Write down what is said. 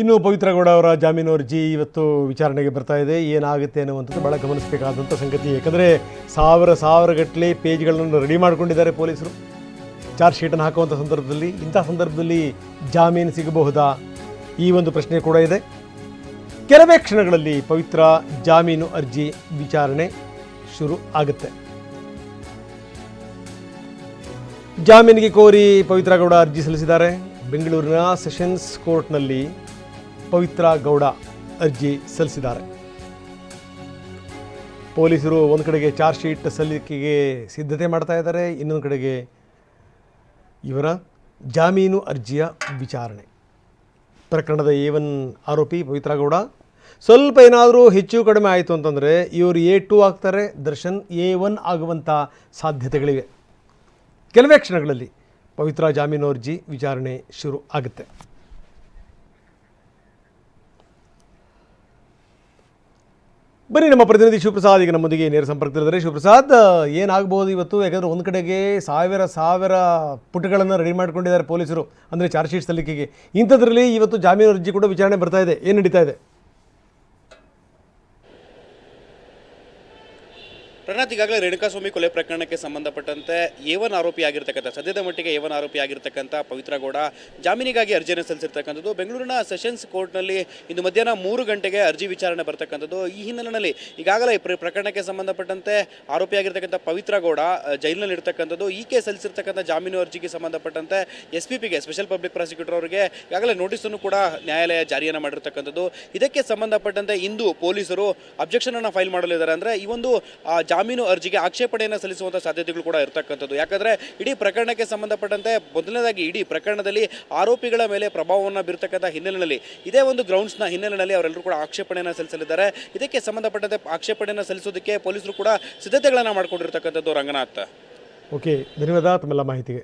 ಇನ್ನು ಪವಿತ್ರ ಗೌಡ ಅವರ ಜಾಮೀನು ಅರ್ಜಿ ಇವತ್ತು ವಿಚಾರಣೆಗೆ ಬರ್ತಾ ಇದೆ. ಏನಾಗುತ್ತೆ ಅನ್ನುವಂಥದ್ದು ಭಾಳ ಗಮನಿಸಬೇಕಾದಂಥ ಸಂಗತಿ. ಏಕೆಂದರೆ ಸಾವಿರ ಸಾವಿರ ಗಟ್ಟಲೆ ಪೇಜ್ಗಳನ್ನು ರೆಡಿ ಮಾಡಿಕೊಂಡಿದ್ದಾರೆ ಪೊಲೀಸರು. ಚಾರ್ಜ್ ಶೀಟನ್ನು ಹಾಕುವಂಥ ಸಂದರ್ಭದಲ್ಲಿ, ಇಂಥ ಸಂದರ್ಭದಲ್ಲಿ ಜಾಮೀನು ಸಿಗಬಹುದಾ? ಈ ಒಂದು ಪ್ರಶ್ನೆ ಕೂಡ ಇದೆ. ಕೆಲವೇ ಕ್ಷಣಗಳಲ್ಲಿ ಪವಿತ್ರ ಜಾಮೀನು ಅರ್ಜಿ ವಿಚಾರಣೆ ಶುರು ಆಗುತ್ತೆ. ಜಾಮೀನಿಗೆ ಕೋರಿ ಪವಿತ್ರ ಗೌಡ ಅರ್ಜಿ ಸಲ್ಲಿಸಿದ್ದಾರೆ. ಬೆಂಗಳೂರಿನ ಸೆಷನ್ಸ್ ಕೋರ್ಟ್ನಲ್ಲಿ ಪವಿತ್ರ ಗೌಡ ಅರ್ಜಿ ಸಲ್ಲಿಸಿದ್ದಾರೆ. ಪೊಲೀಸರು ಒಂದು ಕಡೆಗೆ ಚಾರ್ಜ್ ಶೀಟ್ ಸಲ್ಲಿಕೆಗೆ ಸಿದ್ಧತೆ ಮಾಡ್ತಾ ಇದ್ದಾರೆ, ಇನ್ನೊಂದು ಕಡೆಗೆ ಇವರ ಜಾಮೀನು ಅರ್ಜಿಯ ವಿಚಾರಣೆ. ಪ್ರಕರಣದ ಎ ಒನ್ ಆರೋಪಿ ಪವಿತ್ರ ಗೌಡ, ಸ್ವಲ್ಪ ಏನಾದರೂ ಹೆಚ್ಚು ಕಡಿಮೆ ಆಯಿತು ಅಂತಂದರೆ ಇವರು ಎ ಟು ಆಗ್ತಾರೆ, ದರ್ಶನ್ ಎ ಒನ್ ಆಗುವಂಥ ಸಾಧ್ಯತೆಗಳಿವೆ. ಕೆಲವೇ ಕ್ಷಣಗಳಲ್ಲಿ ಪವಿತ್ರ ಜಾಮೀನು ಅರ್ಜಿ ವಿಚಾರಣೆ ಶುರು ಆಗುತ್ತೆ. ಬನ್ನಿ ನಮ್ಮ ಪ್ರತಿನಿಧಿ ಶಿವಪ್ರಸಾದ್, ಈಗ ನಮ್ಮೊಂದಿಗೆ ನೇರ ಸಂಪರ್ಕದಲ್ಲಿದ್ದಾರೆ. ಶಿವಪ್ರಸಾದ್ ಏನಾಗ್ಬೋದು ಇವತ್ತು? ಯಾಕಂದರೆ ಒಂದು ಕಡೆಗೆ ಸಾವಿರ ಸಾವಿರ ಪುಟಗಳನ್ನು ರೆಡಿ ಮಾಡ್ಕೊಂಡಿದ್ದಾರೆ ಪೊಲೀಸರು, ಅಂದರೆ ಚಾರ್ಜ್ ಶೀಟ್ ಸಲ್ಲಿಕೆಗೆ ಇಂಥದ್ರಲ್ಲಿ ಇವತ್ತು ಜಾಮೀನು ಅರ್ಜಿ ಕೂಡ ವಿಚಾರಣೆ ಬರ್ತಾ ಇದೆ. ಏನು ನಡೀತಾ ಇದೆ? ಪ್ರಣಾತ್ ಈಗಾಗಲೇ ರೇಣುಕಾಸ್ವಾಮಿ ಕೊಲೆ ಪ್ರಕರಣಕ್ಕೆ ಸಂಬಂಧಪಟ್ಟಂತೆ ಏವನ್ ಆರೋಪಿ ಆಗಿರ್ತಕ್ಕಂಥ ಸದ್ಯದ ಮಟ್ಟಿಗೆ ಏವನ್ ಆರೋಪಿ ಆಗಿರ್ತಕ್ಕಂಥ ಪವಿತ್ರ ಗೌಡ ಜಾಮೀನಿಗಾಗಿ ಅರ್ಜಿಯನ್ನು ಸಲ್ಲಿಸಿರ್ತಕ್ಕಂಥದ್ದು. ಬೆಂಗಳೂರಿನ ಸೆಷನ್ಸ್ ಕೋರ್ಟ್ನಲ್ಲಿ ಇಂದು ಮಧ್ಯಾಹ್ನ ಮೂರು ಗಂಟೆಗೆ ಅರ್ಜಿ ವಿಚಾರಣೆ ಬರ್ತಕ್ಕಂಥದ್ದು. ಈ ಹಿನ್ನೆಲೆಯಲ್ಲಿ ಈಗಾಗಲೇ ಪ್ರಕರಣಕ್ಕೆ ಸಂಬಂಧಪಟ್ಟಂತೆ ಆರೋಪಿಯಾಗಿರ್ತಕ್ಕಂಥ ಪವಿತ್ರ ಗೌಡ ಅಹ್, ಜೈಲಿನಲ್ಲಿ ಇರ್ತಕ್ಕಂಥದ್ದು. ಈಕೆ ಸಲ್ಲಿಸಿರ್ತಕ್ಕಂಥ ಜಾಮೀನು ಅರ್ಜಿಗೆ ಸಂಬಂಧಪಟ್ಟಂತೆ ಎಸ್ ಪಿ ಪಿಗೆ ಸ್ಪೆಷಲ್ ಪಬ್ಲಿಕ್ ಪ್ರಾಸಿಕ್ಯೂಟರ್ ಅವರಿಗೆ ಈಗಾಗಲೇ ನೋಟಿಸನ್ನು ಕೂಡ ನ್ಯಾಯಾಲಯ ಜಾರಿಯನ್ನು ಮಾಡಿರ್ತಕ್ಕಂಥದ್ದು. ಇದಕ್ಕೆ ಸಂಬಂಧಪಟ್ಟಂತೆ ಇಂದು ಪೊಲೀಸರು ಅಬ್ಜೆಕ್ಷನ್ ಅನ್ನು ಫೈಲ್ ಮಾಡಲಿದ್ದಾರೆ. ಅಂದರೆ ಈ ಒಂದು ಜಾಮೀನು ಅರ್ಜಿಗೆ ಆಕ್ಷೇಪಣೆಯನ್ನು ಸಲ್ಲಿಸುವಂಥ ಸಾಧ್ಯತೆಗಳು ಕೂಡ ಇರತಕ್ಕಂಥದ್ದು. ಯಾಕಂದ್ರೆ ಇಡೀ ಪ್ರಕರಣಕ್ಕೆ ಸಂಬಂಧಪಟ್ಟಂತೆ ಮೊದಲನೇದಾಗಿ ಇಡೀ ಪ್ರಕರಣದಲ್ಲಿ ಆರೋಪಿಗಳ ಮೇಲೆ ಪ್ರಭಾವವನ್ನು ಬೀರ್ತಕ್ಕಂಥ ಹಿನ್ನೆಲೆಯಲ್ಲಿ, ಇದೇ ಒಂದು ಗ್ರೌಂಡ್ಸ್ನ ಹಿನ್ನೆಲೆಯಲ್ಲಿ ಅವರೆಲ್ಲರೂ ಕೂಡ ಆಕ್ಷೇಪಣೆಯನ್ನು ಸಲ್ಲಿಸಲಿದ್ದಾರೆ. ಇದಕ್ಕೆ ಸಂಬಂಧಪಟ್ಟಂತೆ ಆಕ್ಷೇಪಣೆಯನ್ನು ಸಲ್ಲಿಸೋದಕ್ಕೆ ಪೊಲೀಸರು ಕೂಡ ಸಿದ್ಧತೆಗಳನ್ನು ಮಾಡಿಕೊಂಡಿರ್ತಕ್ಕಂಥದ್ದು ರಂಗನಾಥ್. ಓಕೆ, ಧನ್ಯವಾದ ತಮ್ಮೆಲ್ಲ ಮಾಹಿತಿಗೆ.